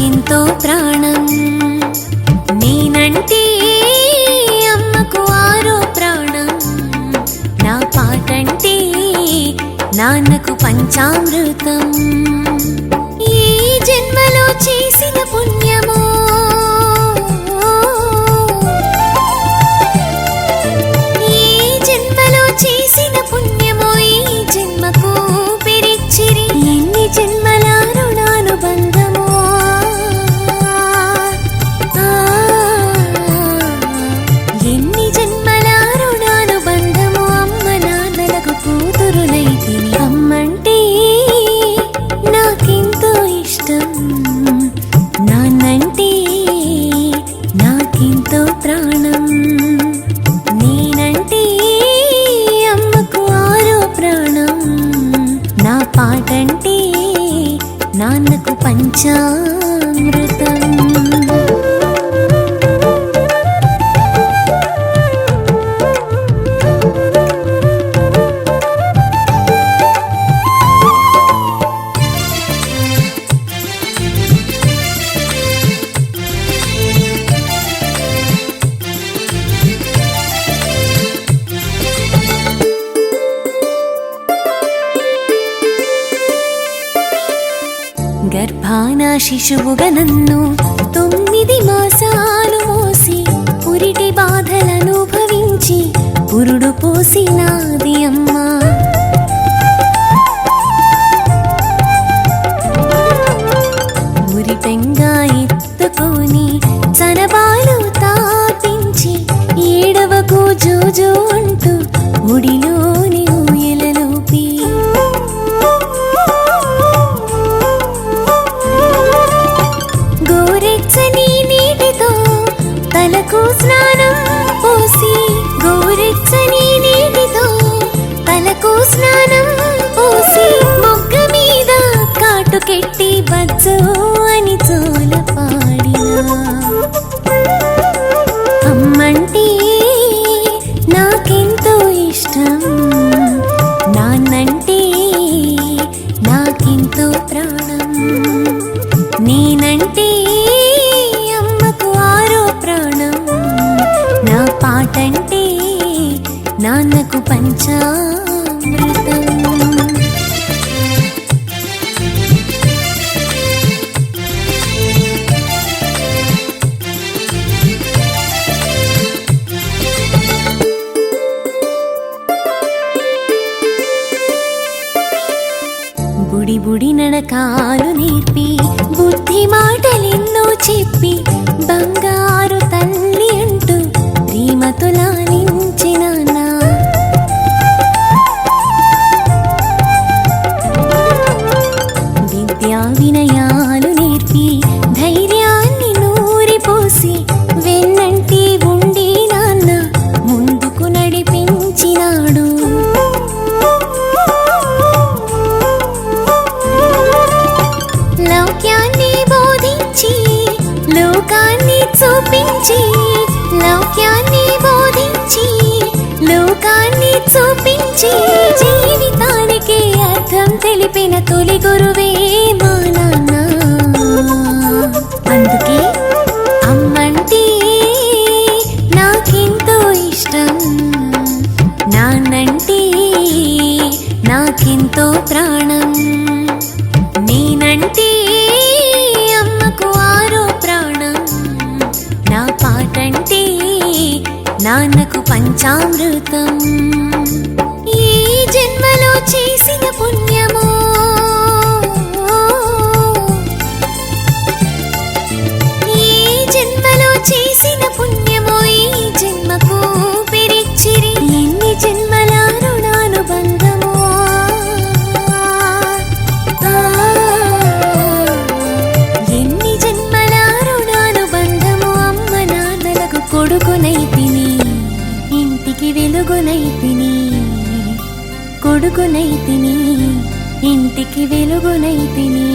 ఎంతో ప్రాణం. నేనంటే అమ్మకు ఆరో ప్రాణం. నా పాటంటే నాన్నకు పంచామృతం. ఈ జన్మలో చేసిన పుణ్యమో నా పాటంటే నాన్నకు పంచామృత. గర్భాన శిశువుగా నన్ను తొమ్మిది మాసాలు మోసి పురిటి బాధలను భవించి పురుడు పోసినాది అమ్మా. మురి పెంగా ఎత్తుకొని చనబాలు తాపించి ఏడవకు జోజో స్నానం పోసి గోరెచ్చని నీటితో తలకు స్నానం నాన్నకు పంచామృతం. బుడి బుడి నడకాలు నేర్పి బుద్ధి మాటలెన్నో చెప్పి బంగారు తల్లి అంటూ నూరిపోసి వెన్నంటి ఉండి నాన్న ముందుకు నడిపించినాడు. లౌక్యాన్ని బోధించి లోకాన్ని చూపించి లౌక్యాన్ని బోధించి లోకాన్ని చూపించి జీవితానికి అర్థం తెలిపిన తొలి గురువే పంచామృతం. ఈ జన్మలో చేసిన పుణ్యమో. ఈ జన్మలో చేసిన పుణ్యమో ఈ జన్మకు పెరిచిరి. ఎన్ని జన్మల రుణానుబంధమో ఎన్ని జన్మల రుణానుబంధము అమ్మ నాన్నలకు కొడుకునై కొడుకునైతిని ఇంటికి వెలుగునైతిని